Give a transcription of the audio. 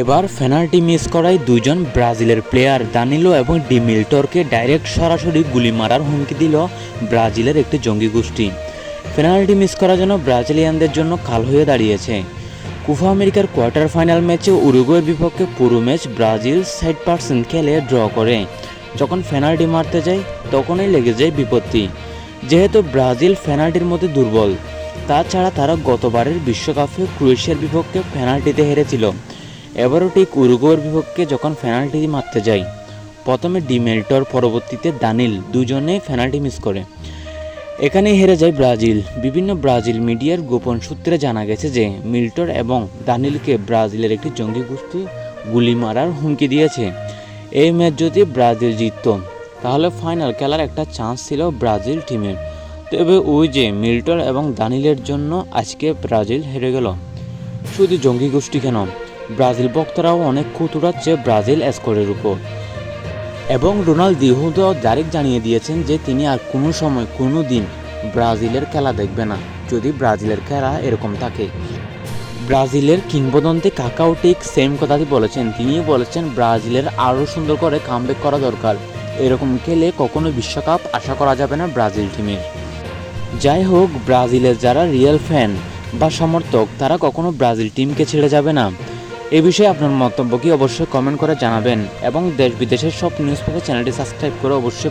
এবার penalty miss করায় দুজন ব্রাজিলের প্লেয়ার দানিলো এবং ডিমিল্টরকে ডাইরেক্ট সরাসরি গুলি মারার হুমকি দিল ব্রাজিলের একটি জঙ্গি গোষ্ঠী। পেনাল্টি মিস করার জন্য ব্রাজিলিয়ানদের জন্য কাল হয়ে দাঁড়িয়েছে। কুফা আমেরিকার কোয়ার্টার ফাইনাল ম্যাচে উরুগুয়ের বিপক্ষে পুরো ম্যাচ ব্রাজিল ষাট পার্সেন্ট খেলে ড্র করে। যখন পেনাল্টি মারতে যায়, তখনই লেগে যায় বিপত্তি। যেহেতু ব্রাজিল পেনাল্টির মধ্যে দুর্বল, তাছাড়া তারা গতবারের বিশ্বকাপে ক্রোয়েশিয়ার বিপক্ষে পেনাল্টিতে হেরেছিল। এবারও ঠিক উরুগুয়ের বিপক্ষে যখন পেনাল্টি মারতে যায় প্রথমে ডিমেল্টর পরবর্তীতে দানিল, দুজনেই পেনাল্টি মিস করে। এখানেই হেরে যায় ব্রাজিল। বিভিন্ন ব্রাজিল মিডিয়ার গোপন সূত্রে জানা গেছে যে মিল্টর এবং দানিলকে ব্রাজিলের একটি জঙ্গি গোষ্ঠী গুলি মারার হুমকি দিয়েছে। এই ম্যাচ যদি ব্রাজিল জিতত, তাহলে ফাইনাল খেলার একটা চান্স ছিল ব্রাজিল টিমের। তবে ওই যে মিল্টর এবং দানিলের জন্য আজকে ব্রাজিল হেরে গেল। শুধু জঙ্গি গোষ্ঠী কেন? ব্রাজিল ভক্তরাও অনেক খুঁত ব্রাজিল স্কোরের উপর। এবং রোনালদিহো তো ডাইরেক্ট জানিয়ে দিয়েছেন যে তিনি আর কোনো সময়, কোনো দিন ব্রাজিলের খেলা দেখবে না, যদি ব্রাজিলের খেলা এরকম থাকে। ব্রাজিলের কিংবদন্তি কাকাও ঠিক সেম কথাটি বলেছেন। তিনিও বলেছেন, ব্রাজিলের আরও সুন্দর করে কামব্যাক করা দরকার। এরকম খেলে কখনো বিশ্বকাপ আশা করা যাবে না ব্রাজিল টিমের। যাই হোক, ব্রাজিলের যারা রিয়েল ফ্যান বা সমর্থক, তারা কখনো ব্রাজিল টিমকে ছেড়ে যাবে না। এ বিষয়ে আপনার মন্তব্য কি অবশ্যই কমেন্ট করে জানাবেন এবং দেশ বিদেশের সব নিউজ পেপার চ্যানেলটি সাবস্ক্রাইব করে অবশ্যই